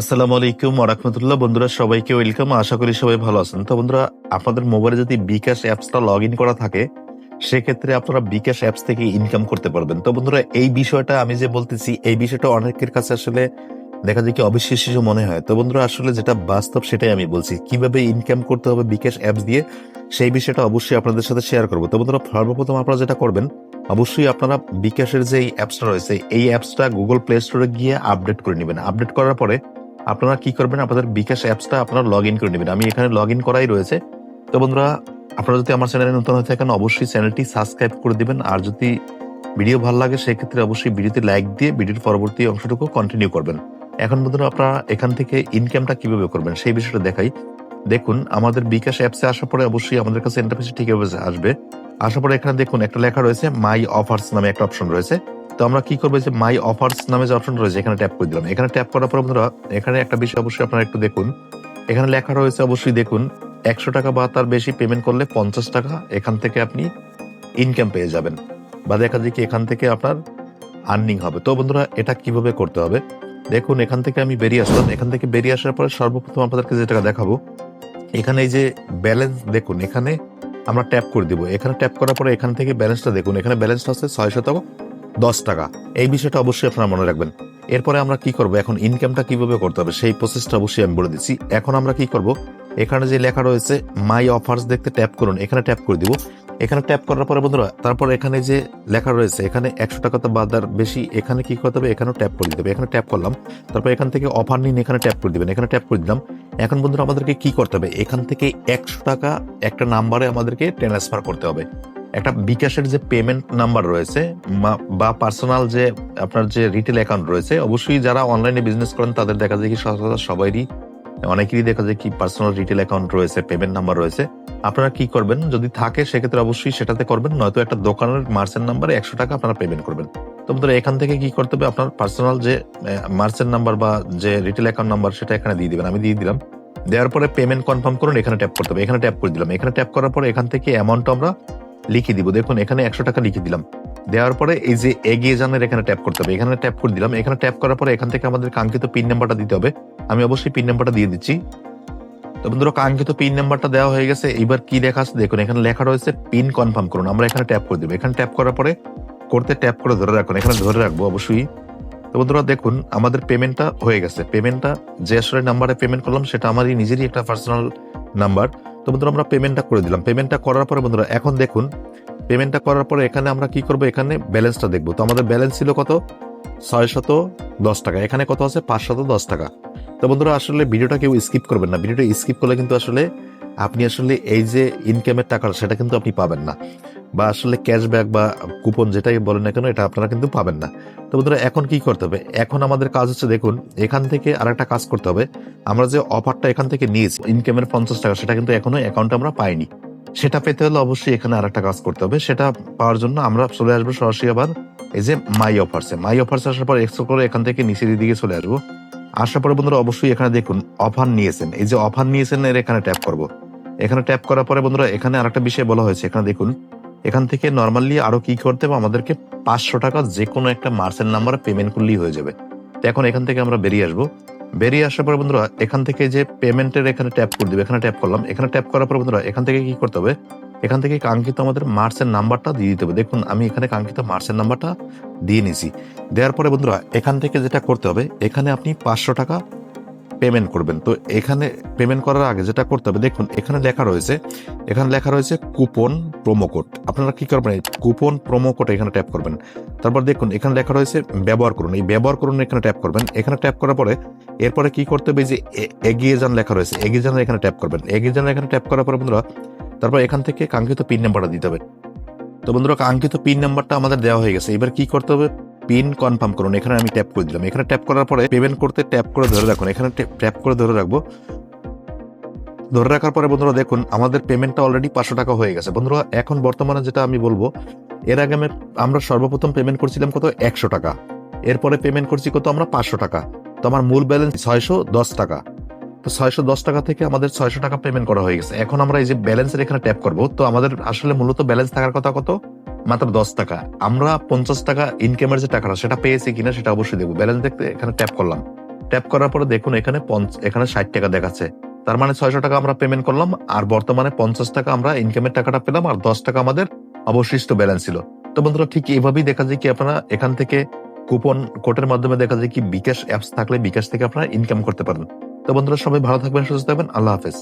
আসসালামু আলাইকুম রাহমাতুল্লাহ। বন্ধুরা, সবাইকে ওয়েলকাম। আশা করি সবাই ভালো আছেন। তো বন্ধুরা, আপনাদের মোবাইলে যদি বিকাশ অ্যাপসটা লগ ইন করা থাকে, সেক্ষেত্রে আপনারা বিকাশ অ্যাপস থেকে ইনকাম করতে পারবেন। তো বন্ধুরা, এই বিষয়টা আমি যে বলতেছি, এই বিষয়টা অনেকের কাছে আসলে দেখা যায় কি অবিশ্বাস্য মনে হয়। তো বন্ধুরা, আসলে যেটা বাস্তব সেটাই আমি বলছি। কীভাবে ইনকাম করতে হবে বিকাশ অ্যাপস দিয়ে, সেই বিষয়টা অবশ্যই আপনাদের সাথে শেয়ার করব। তো বন্ধুরা, সর্বপ্রথম আপনারা যেটা করবেন, অবশ্যই আপনারা বিকাশের যে অ্যাপসটা রয়েছে, এই অ্যাপসটা গুগল প্লে স্টোরে গিয়ে আপডেট করে নেবেন। আপডেট করার পরে আপনারা কি করবেন, আপনাদের বিকাশ অ্যাপসটা আপনারা লগ ইন করে নেবেন। আমি এখানে লগ ইন করাই রয়েছে। তো বন্ধুরা, আপনারা যদি আমার চ্যানেলে নতুন হয়ে থাকেন, অবশ্যই চ্যানেলটি সাবস্ক্রাইব করে দিবেন। আর যদি ভিডিও ভালো লাগে, সেক্ষেত্রে অবশ্যই ভিডিওতে লাইক দিয়ে ভিডিওর পরবর্তী অংশটুকু কন্টিনিউ করবেন। এখন বন্ধুরা, আপনারা এখান থেকে ইনকামটা কীভাবে করবেন, সেই বিষয়টা দেখাই। দেখুন, আমাদের বিকাশ অ্যাপসে আসার পরে অবশ্যই আমাদের কাছে ইন্টারফেসে ঠিকভাবে আসবে। আসার পরে এখানে দেখুন, একটা লেখা রয়েছে মাই অফার্স নামে একটা অপশন রয়েছে। তো আমরা কি করব? যে মাই অফার্স নামে যে অপশন রয়েছে, এখানে ট্যাপ করে দিলাম। এখানে ট্যাপ করার পর বন্ধুরা, এখানে একটা বিষয় অবশ্যই আপনারা একটু দেখুন। এখানে লেখা রয়েছে অবশ্যই দেখুন, একশো টাকা বা তার বেশি পেমেন্ট করলে পঞ্চাশ টাকা এখান থেকে আপনি ইনকাম পেয়ে যাবেন। বা দেখা যায় কি এখান থেকে আপনার আর্নিং হবে। তো বন্ধুরা, এটা কীভাবে করতে হবে? দেখুন, এখান থেকে আমি বেরিয়ে আসলাম। এখান থেকে বেরিয়ে আসার পরে সর্বপ্রথম আপনাদেরকে যেটা দেখাবো, এখানে এই যে ব্যালেন্স দেখুন, এখানে আমরা ট্যাপ করে দিব। এখানে ট্যাপ করার পরে এখান থেকে ব্যালেন্সটা দেখুন। এখানে ব্যালেন্সটা আছে ছয় শতক দশ টাকা। এই বিষয়টা অবশ্যই আপনারা মনে রাখবেন। এরপরে আমরা কি করব? এখন ইনকামটা কীভাবে করতে হবে? সেই প্রসেসটা অবশ্যই আমি বলে দিচ্ছি। এখন আমরা কি করব? এখানে যে লেখা রয়েছে মাই অফার্স দেখতে ট্যাপ করুন। এখানে ট্যাপ করে দিব। এখানে ট্যাপ করার পরে বন্ধুরা, তারপর এখানে যে লেখা রয়েছে, এখানে একশো টাকা তো বাদ আর বেশি, এখানে কি করতে হবে? এখানেও ট্যাপ করে দিতে হবে। এখানে ট্যাপ করলাম। তারপর এখান থেকে অফার নিন, এখানে ট্যাপ করে দিবেন। এখানে ট্যাপ করে দিলাম। এখন বন্ধুরা, আমাদেরকে কি করতে হবে? এখান থেকে একশো টাকা একটা নাম্বারে আমাদেরকে ট্রান্সফার করতে হবে। একটা বিকাশের যে পেমেন্ট নাম্বার রয়েছে, বা পার্সোনাল যে আপনার যে রিটেল অ্যাকাউন্ট রয়েছে, অবশ্যই যারা অনলাইনে বিজনেস করেন, তাদের দেখা যায় কি সচরাচর সবারই অনেকেরই দেখা যায় কি পার্সোনাল রিটেল অ্যাকাউন্ট রয়েছে পেমেন্ট নাম্বার রয়েছে। আপনারা কি করবেন? যদি থাকে, সেক্ষেত্রে অবশ্যই সেটাতে করবেন, নয়তো একটা দোকানের মার্চেন্ট নাম্বারে একশো টাকা আপনারা পেমেন্ট করবেন। তো বন্ধুরা, এখান থেকে কি করতে হবে? আপনার পার্সোনাল যে মার্চেন্ট নাম্বার বা যে রিটেল অ্যাকাউন্ট নাম্বার সেটা এখানে দিয়ে দিবেন। আমি দিয়ে দিলাম। দেওয়ার পরে পেমেন্ট কনফার্ম করুন, এখানে ট্যাপ করতে হবে। এখানে ট্যাপ করে দিলাম। এখানে ট্যাপ করার পরে এখান থেকে অ্যামাউন্ট আমরা লিখে দিব। দেখুন, এখানে একশো টাকা লিখে দিলাম। দেওয়ার পরে এই যে এগিয়ে জানের এখানে ট্যাপ করতে হবে। এখানে ট্যাপ করে দিলাম। এখানে ট্যাপ করার পরে এখান থেকে আমাদের কাঙ্ক্ষিত পিন নাম্বারটা দিতে হবে। আমি অবশ্যই পিন নাম্বারটা দিয়ে দিচ্ছি। তো বন্ধুরা, কাঙ্ক্ষিত পিন নাম্বারটা দেওয়া হয়ে গেছে। এবার কি লেখা আছে দেখুন, এখানে লেখা রয়েছে পিন কনফার্ম করুন। আমরা এখানে ট্যাপ করে দেবো। এখানে ট্যাপ করার পরে করতে ট্যাপ করে ধরে রাখুন। এখানে ধরে রাখব অবশ্যই। তো বন্ধুরা, দেখুন, আমাদের পেমেন্টটা হয়ে গেছে। পেমেন্টটা যে আসলে নাম্বারে পেমেন্ট করলাম, সেটা আমারই, নিজেরই একটা পার্সোনাল নাম্বার তো বন্ধুরা, আমরা পেমেন্টটা করে দিলাম। পেমেন্টটা করার পরে বন্ধুরা, এখন দেখুন পেমেন্টটা করার পরে এখানে আমরা কি করব? এখানে ব্যালেন্সটা দেখব। তো আমাদের ব্যালেন্স ছিল কত? ছয় শত দশ টাকা। এখানে কত আছে? পাঁচশত দশ টাকা। তো বন্ধুরা, আসলে ভিডিওটা কেউ স্কিপ করবেন না। ভিডিওটা স্কিপ করলে কিন্তু আসলে আপনি আসলে এই যে ইনকামের টাকা সেটা কিন্তু আপনি পাবেন না। বা আসলে ক্যাশব্যাক বা কুপন যেটাই বলেন না কেন, এটা আপনারা কিন্তু পাবেন না। তো বন্ধুরা, এখন কি করতে হবে? এখন আমাদের কাজ হচ্ছে, দেখুন, এখান থেকে আরেকটা কাজ করতে হবে। আমরা যে অফারটা এখান থেকে নিয়েছি ইনকামের পঞ্চাশ টাকা, সেটা কিন্তু এখনও অ্যাকাউন্টে আমরা পাইনি। সেটা পেতে হলে অবশ্যই এখানে আরেকটা কাজ করতে হবে। সেটা পাওয়ার জন্য আমরা চলে আসব সরাসরি আবার এই যে মাই অফার্সে মাই অফার্স আসার পর এক্সপ্লোর করে এখান থেকে নিচের দিকে চলে আসব। আসার পরে বন্ধুরা, অবশ্যই এখানে দেখুন অফার নিয়েছেন। এই যে অফার নিয়েছেন, এর এখানে ট্যাপ করব। এখানে ট্যাপ করার পরে বন্ধুরা, এখানে আরেকটা বিষয় বলা হয়েছে। এখানে দেখুন, এখান থেকে নর্মালি আরও কি করতে হবে? আমাদেরকে পাঁচশো টাকা যে কোনো একটা মার্চেন্ট নাম্বারে পেমেন্ট করলেই হয়ে যাবে। তো এখন এখান থেকে আমরা বেরিয়ে আসব। বেরিয়ে আসার পরে বন্ধুরা, এখান থেকে যে পেমেন্টের এখানে ট্যাপ করে দিবে, এখানে ট্যাপ করলাম। এখানে ট্যাপ করার পর বন্ধুরা, এখান থেকে কি করতে হবে? এখান থেকে কাঙ্ক্ষিত আমাদের মার্চের নাম্বারটা দিয়ে দিতে হবে। দেখুন, আমি এখানে কাঙ্ক্ষিত মার্চের নাম্বারটা দিয়ে নিছি দেওয়ার পরে বন্ধুরা, এখান থেকে যেটা করতে হবে, এখানে আপনি পাঁচশো টাকা পেমেন্ট করবেন। তো এখানে পেমেন্ট করার আগে যেটা করতে হবে, দেখুন এখানে লেখা রয়েছে, এখানে লেখা রয়েছে কুপন প্রোমো কোড আপনারা কি করবেন কুপন প্রোমো কোড এখানে ট্যাপ করবেন। তারপর দেখুন এখানে লেখা রয়েছে ব্যবহার করুন। এই ব্যবহার করুন এখানে ট্যাপ করবেন। এখানে ট্যাপ করার পরে, এরপরে কি করতে হবে যে এগিয়ে যান লেখা রয়েছে, এগিয়ে যান এখানে ট্যাপ করবেন। এগিয়ে যান এখানে ট্যাপ করার পরে বন্ধুরা, তারপর এখান থেকে কাঙ্ক্ষিত পিন নাম্বারটা দিতে হবে। তো বন্ধুরা, কাঙ্ক্ষিত পিন নাম্বারটা আমাদের দেওয়া হয়ে গেছে। এবার কি করতে হবে পিন কনফার্ম করুন। এখানে আমি ট্যাপ করে দিলাম। এখানে ট্যাপ করার পরে পেমেন্ট করতে ট্যাপ করে ধরে রাখুন। এখানে ট্যাপ করে ধরে রাখব। ধরে রাখার পরে বন্ধুরা দেখুন, আমাদের পেমেন্টটা অলরেডি পাঁচশো টাকা হয়ে গেছে। বন্ধুরা, এখন বর্তমানে যেটা আমি বলব, এর আগে আমি- আমরা সর্বপ্রথম পেমেন্ট করছিলাম কত? একশো টাকা। এরপরে পেমেন্ট করছি কত? আমরা পাঁচশো টাকা। তো আমার মূল ব্যালেন্স ছয়শো দশ টাকা। তো ছয়শো দশ টাকা থেকে আমাদের ছয়শো টাকা পেমেন্ট করা হয়ে গেছে। এখন আমরা এই যে ব্যালেন্সের এখানে ট্যাপ করব, তো আমাদের আসলে মূলত ব্যালেন্স থাকার কথা কত? মাত্র দশ টাকা। আমরা পঞ্চাশ টাকা ইনকামের যে টাকাটা, সেটা পেয়েছি কিনা সেটা অবশ্যই দেখব। ব্যালেন্স দেখতে এখানে ট্যাপ করলাম। ট্যাপ করার পরে দেখুন এখানে এখানে ষাট টাকা দেখাচ্ছে। তার মানে ছয়শো টাকা আমরা পেমেন্ট করলাম, আর বর্তমানে পঞ্চাশ টাকা আমরা ইনকামের টাকাটা পেলাম, আর দশ টাকা আমাদের অবশিষ্ট ব্যালেন্স ছিল। তো বন্ধুরা, ঠিক এইভাবেই দেখা যায় কি আপনারা এখান থেকে কুপন কোডের মাধ্যমে দেখা যায় কি বিকাশ অ্যাপস থাকলে বিকাশ থেকে আপনারা ইনকাম করতে পারেন তো বন্ধুরা, সবাই ভালো থাকবেন, সুস্থ থাকবেন। আল্লাহ হাফেজ।